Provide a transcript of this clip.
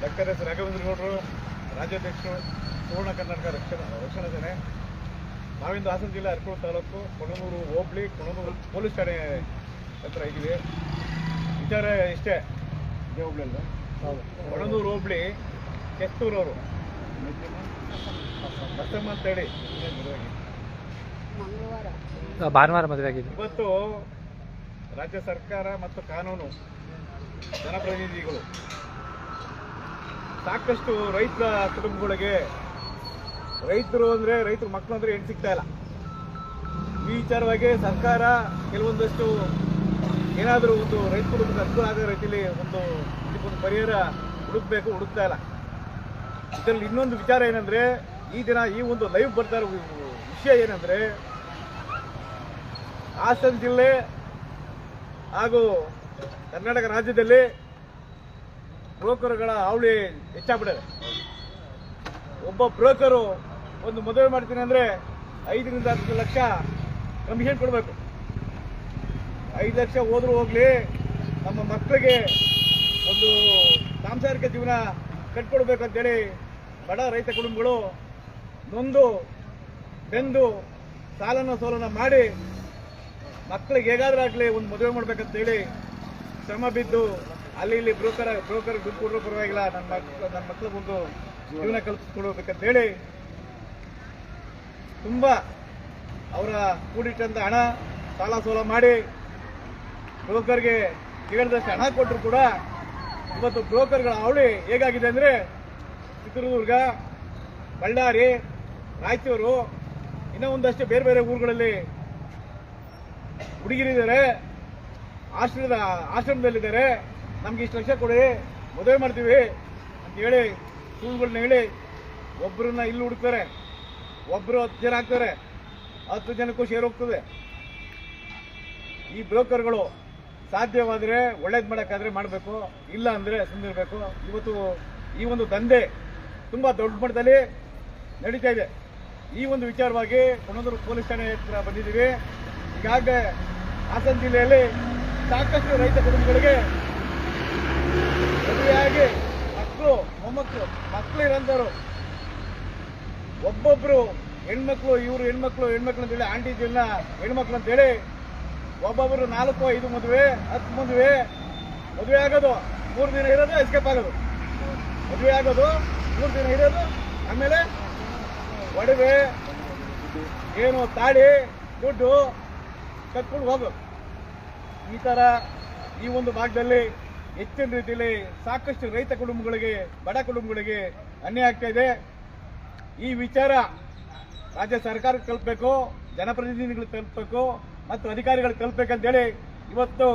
Doctor S Raghavendra ಗೌಡರು ರಾಜ್ಯಾಧ್ಯಕ್ಷರು ಪೂರ್ಣ ಕರ್ನಾಟಕ ರಕ್ಷಣಾ ರಕ್ಷಣಾ ಸೇನೆ ನಾವಿಂದು ಹಾಸನ ಜಿಲ್ಲೆ ಅರಕೂರು ತಾಲೂಕು ಕೊಣನೂರು ಹೋಬಳಿ ಕೊಣನೂರು ಪೊಲೀಸ್ ಠಾಣೆ ಹತ್ರ ಇದ್ದೀವಿ ವಿಚಾರ ಇಷ್ಟೇ. ಇದೇ ಹೋಬಳಿ ಅಲ್ಲ ಕೊಣನೂರು ಹೋಬಳಿ ಕೆಸ್ತೂರವರು. ಬಸಮ್ಮ ಅಂತೇಳಿ ಭಾನುವಾರ ಮದುವೆ ಆಗಿದೆ ಇವತ್ತು ರಾಜ್ಯ ಸರ್ಕಾರ ಮತ್ತು ಕಾನೂನು ಜನಪ್ರತಿನಿಧಿಗಳು ಸಾಕಷ್ಟು ರೈತರ ಕುಟುಂಬಗಳಿಗೆ, ರೈತರು ಅಂದ್ರೆ ರೈತರ ಮಕ್ಕಳು ಅಂದರೆ ಹೆಣ್ಣು ಸಿಗ್ತಾ ಇಲ್ಲ. ಈ ವಿಚಾರವಾಗಿ ಸರ್ಕಾರ ಕೆಲವೊಂದಷ್ಟು ಏನಾದರೂ ಒಂದು ರೈತ ಕುಟುಂಬಕ್ಕೆ ಅನುಕೂಲ ಆಗೋ ರೀತಿಯಲ್ಲಿ ಒಂದು ಇದಕ್ಕೊಂದು ಪರಿಹಾರ ಹುಡುಕ್ಬೇಕು, ಹುಡುಕ್ತಾ ಇಲ್ಲ. ಇದರಲ್ಲಿ ಇನ್ನೊಂದು ವಿಚಾರ ಏನಂದ್ರೆ, ಈ ದಿನ ಈ ಒಂದು ಲೈವ್ ಬರ್ತಾ ಇರೋ ವಿಷಯ ಏನಂದ್ರೆ, ಹಾಸನ ಜಿಲ್ಲೆ ಹಾಗೂ ಕರ್ನಾಟಕ ರಾಜ್ಯದಲ್ಲಿ ಬ್ರೋಕರ್ಗಳ ಹಾವಳಿ ಹೆಚ್ಚಾಗ್ಬಿಟ್ಟಿದೆ. ಒಬ್ಬ ಬ್ರೋಕರು ಒಂದು ಮದುವೆ ಮಾಡ್ತೀನಿ ಅಂದ್ರೆ ಐದರಿಂದ ಹತ್ತು ಲಕ್ಷ ಕಮಿಷನ್ ಕೊಡಬೇಕು. ಐದು ಲಕ್ಷ ಹೋದ್ರೂ ಹೋಗ್ಲಿ, ನಮ್ಮ ಮಕ್ಕಳಿಗೆ ಒಂದು ಸಾಂಸಾರಿಕ ಜೀವನ ಕಟ್ಕೊಡ್ಬೇಕಂತೇಳಿ ಬಡ ರೈತ ಕುಟುಂಬಗಳು ನೊಂದು, ಬೆಂದು ಸಾಲನ ಸೋಲನ ಮಾಡಿ ಮಕ್ಕಳಿಗೆ ಹೇಗಾದ್ರೂ ಆಗಲಿ ಒಂದು ಮದುವೆ ಮಾಡ್ಬೇಕಂತೇಳಿ ಶ್ರಮ ಬಿದ್ದು ಅಲ್ಲಿ ಇಲ್ಲಿ ಬ್ರೋಕರ್ ಬ್ರೋಕರ್ ದುಡ್ಡು ಕೊಡೋ ಪರವಾಗಿಲ್ಲ. ನನ್ನ ಮಕ್ಕಳು ನನ್ನ ಮಕ್ಕಳಿಗೊಂದು ಜೀವನ ಕಲ್ಪಿಸ್ಕೊಡ್ಬೇಕಂತೇಳಿ ತುಂಬ ಅವರ ಕೂಡಿಟ್ಟಂತ ಹಣ ಸಾಲ ಸೋಲ ಮಾಡಿ ಬ್ರೋಕರ್ಗೆ ಕೇಳಿದಷ್ಟು ಹಣ ಕೊಟ್ಟರು ಕೂಡ ಇವತ್ತು ಬ್ರೋಕರ್ಗಳ ಅವಳಿ ಹೇಗಾಗಿದೆ ಅಂದರೆ ಚಿತ್ರದುರ್ಗ, ಬಳ್ಳಾರಿ, ರಾಯಚೂರು, ಇನ್ನೂ ಒಂದಷ್ಟು ಬೇರೆ ಬೇರೆ ಊರುಗಳಲ್ಲಿ ಹುಡುಗಿರಿದ್ದಾರೆ ಆಶ್ರಮದ ಆಶ್ರಮದಲ್ಲಿದ್ದಾರೆ. ನಮ್ಗೆ ಇಷ್ಟು ಲಕ್ಷ ಕೊಡಿ, ಮದುವೆ ಮಾಡ್ತೀವಿ ಅಂತ ಹೇಳಿ ಸುಳ್ಳುಗಳನ್ನ ಹೇಳಿ ಒಬ್ಬರನ್ನ ಇಲ್ಲಿ ಹುಡುಕ್ತಾರೆ. ಒಬ್ಬರು ಹತ್ತು ಜನ ಆಗ್ತಾರೆ. ಹತ್ತು ಜನಕ್ಕೂ ಶೇರ್ ಹೋಗ್ತದೆ. ಈ ಬ್ರೋಕರ್ಗಳು ಸಾಧ್ಯವಾದರೆ ಒಳ್ಳೇದು ಮಾಡೋಕ್ಕಾದ್ರೆ ಮಾಡಬೇಕು, ಇಲ್ಲ ಅಂದರೆ ಸುಮ್ಮನಿರಬೇಕು ಇವತ್ತು ಈ ಒಂದು ದಂಧೆ ತುಂಬ ದೊಡ್ಡ ಮಟ್ಟದಲ್ಲಿ ನಡೀತಾ ಇದೆ. ಈ ಒಂದು ವಿಚಾರವಾಗಿ ಕೊಣದೂರು ಪೊಲೀಸ್ ಠಾಣೆ ಹತ್ರ ಬಂದಿದ್ದೀವಿ. ಈಗಾಗಲೇ ಹಾಸನ ಜಿಲ್ಲೆಯಲ್ಲಿ ಸಾಕಷ್ಟು ರೈತ ಕುಟುಂಬಗಳಿಗೆ ಮದುವೆಯಾಗಿ ಮಕ್ಕಳು, ಮೊಮ್ಮಕ್ಕಳು ಮಕ್ಕಳು ಇರೋಂಥವ್ರು ಒಬ್ಬೊಬ್ರು ಹೆಣ್ಮಕ್ಳು, ಇವರು ಹೆಣ್ಮಕ್ಳು ಹೆಣ್ಮಕ್ಳು ಅಂತೇಳಿ ಆಂಟಿ ಜನ ಹೆಣ್ಮಕ್ಳು ಅಂತೇಳಿ ಒಬ್ಬೊಬ್ರು ನಾಲ್ಕು, ಐದು ಮದುವೆ, ಹತ್ತು ಮದುವೆ ಮದುವೆ ಆಗೋದು ಮೂರು ದಿನ ಇರೋದು ಎಸ್ಕೇಪ್ ಆಗೋದು. ಮದುವೆ ಆಗೋದು ಮೂರು ದಿನ ಇರೋದು, ಆಮೇಲೆ ಒಡವೆ, ಏನು ತಾಳಿ, ದುಡ್ಡು ಕಟ್ಕೊಂಡು ಹೋಗೋದು. ಈ ಥರ ಈ ಒಂದು ಭಾಗದಲ್ಲಿ ಹೆಚ್ಚಿನ ರೀತಿಯಲ್ಲಿ ಸಾಕಷ್ಟು ರೈತ ಕುಟುಂಬಗಳಿಗೆ, ಬಡ ಕುಟುಂಬಗಳಿಗೆ ಅನ್ಯಾಯ ಆಗ್ತಾ ಇದೆ. ಈ ವಿಚಾರ ರಾಜ್ಯ ಸರ್ಕಾರಕ್ಕೆ ತಲುಪಬೇಕು, ಜನಪ್ರತಿನಿಧಿಗಳಿಗೆ ತಲುಪಬೇಕು ಮತ್ತು ಅಧಿಕಾರಿಗಳಿಗೆ ತಲುಪಬೇಕಂತೇಳಿ ಇವತ್ತು